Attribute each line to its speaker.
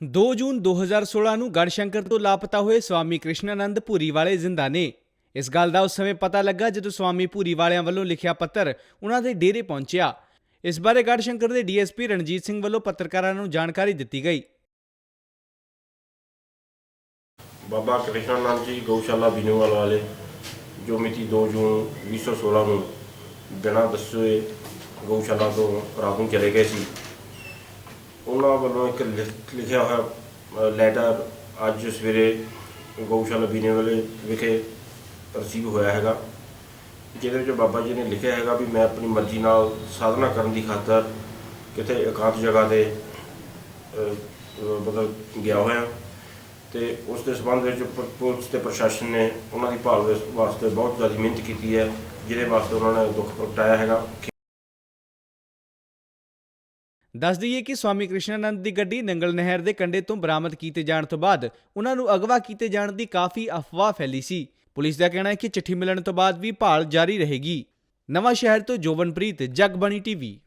Speaker 1: 2 ਜੂਨ 2016 ਨੂੰ ਗੜਸ਼ੰਕਰ ਤੋਂ ਲਾਪਤਾ ਹੋਏ ਸਵਾਮੀ ਕ੍ਰਿਸ਼ਨਾਨੰਦ ਭੂਰੀ ਵਾਲੇ ਜ਼ਿੰਦਾ ਨੇ। ਇਸ ਗੱਲ ਦਾ ਉਸ ਸਮੇਂ ਪਤਾ ਲੱਗਾ ਜਦੋਂ ਸਵਾਮੀ ਭੂਰੀ ਵਾਲਿਆਂ ਵੱਲੋਂ ਲਿਖਿਆ ਪੱਤਰ ਉਹਨਾਂ ਦੇ ਡੇਰੇ ਪਹੁੰਚਿਆ। ਇਸ ਬਾਰੇ ਗੜਸ਼ੰਕਰ ਦੇ ਡੀਐਸਪੀ ਰਣਜੀਤ ਸਿੰਘ ਵੱਲੋਂ ਪੱਤਰਕਾਰਾਂ ਨੂੰ ਜਾਣਕਾਰੀ ਦਿੱਤੀ ਗਈ।
Speaker 2: ਬਾਬਾ ਕ੍ਰਿਸ਼ਨਾਨੰਦ ਜੀ ਗਊਸ਼ਾਲਾ ਬਿਨੂਵਾਲ ਵਾਲੇ, ਜੋ ਮਿਤੀ 2 ਜੂਨ 2016 ਨੂੰ ਬਿਨਾਂ ਦੱਸੇ ਗਊਸ਼ਾਲਾ ਤੋਂ ਰਾਤ ਚਲੇ ਗਏ ਸੀ ਉਹਨਾਂ ਵੱਲੋਂ ਇੱਕ ਲਿਖ- ਲਿਖਿਆ ਹੋਇਆ ਲੈਟਰ ਅੱਜ ਸਵੇਰੇ ਗਊਸ਼ਾਲਾ ਬੀਨੇ ਵਾਲੇ ਵਿਖੇ ਰਿਸੀਵ ਹੋਇਆ ਹੈਗਾ ਜਿਹਦੇ ਵਿੱਚ ਬਾਬਾ ਜੀ ਨੇ ਲਿਖਿਆ ਹੈਗਾ ਵੀ ਮੈਂ ਆਪਣੀ ਮਰਜ਼ੀ ਨਾਲ ਸਾਧਨਾ ਕਰਨ ਦੀ ਖਾਤਰ ਕਿਤੇ ਇਕਾਂਤ ਜਗ੍ਹਾ ਤੇ ਅਹ, ਅਹ, ਮਤਲਬ ਗਿਆ ਹੋਇਆ ਤੇ ਉਸ ਦੇ ਸਬੰਧ ਵਿੱਚ ਪ- ਪੁਲਿਸ ਤੇ ਪ੍ਰਸ਼ਾਸਨ ਨੇ ਉਹਨਾਂ ਦੀ ਭਾਲ ਦੇ ਵਾਸਤੇ ਬਹੁਤ ਜ਼ਿਆਦਾ ਮਿਹਨਤ ਕੀਤੀ ਹੈ ਜਿਹਦੇ ਵਾਸਤੇ ਉਹਨਾਂ ਨੇ ਦੁੱਖ ਪ੍ਰਗਟਾਇਆ ਹੈਗਾ।
Speaker 1: ਦੱਸ ਦਈਏ ਕਿ ਸਵਾਮੀ ਕ੍ਰਿਸ਼ਨਾਨੰਦ ਦੀ ਗੱਡੀ ਨੰਗਲ ਨਹਿਰ ਦੇ ਕੰਢੇ ਤੋਂ ਬਰਾਮਦ ਕੀਤੇ ਜਾਣ ਤੋਂ ਬਾਅਦ ਉਹਨਾਂ ਨੂੰ ਅਗਵਾ ਕੀਤੇ ਜਾਣ ਦੀ ਕਾਫੀ ਅਫਵਾਹ ਫੈਲੀ ਸੀ। ਪੁਲਿਸ ਦਾ ਕਹਿਣਾ ਹੈ ਕਿ ਚਿੱਠੀ ਮਿਲਣ ਤੋਂ ਬਾਅਦ ਵੀ ਭਾਲ ਜਾਰੀ ਰਹੇਗੀ। ਨਵਾਂ ਸ਼ਹਿਰ ਤੋਂ ਜੋਵਨਪ੍ਰੀਤ, ਜਗਬਾਣੀ ਟੀਵੀ।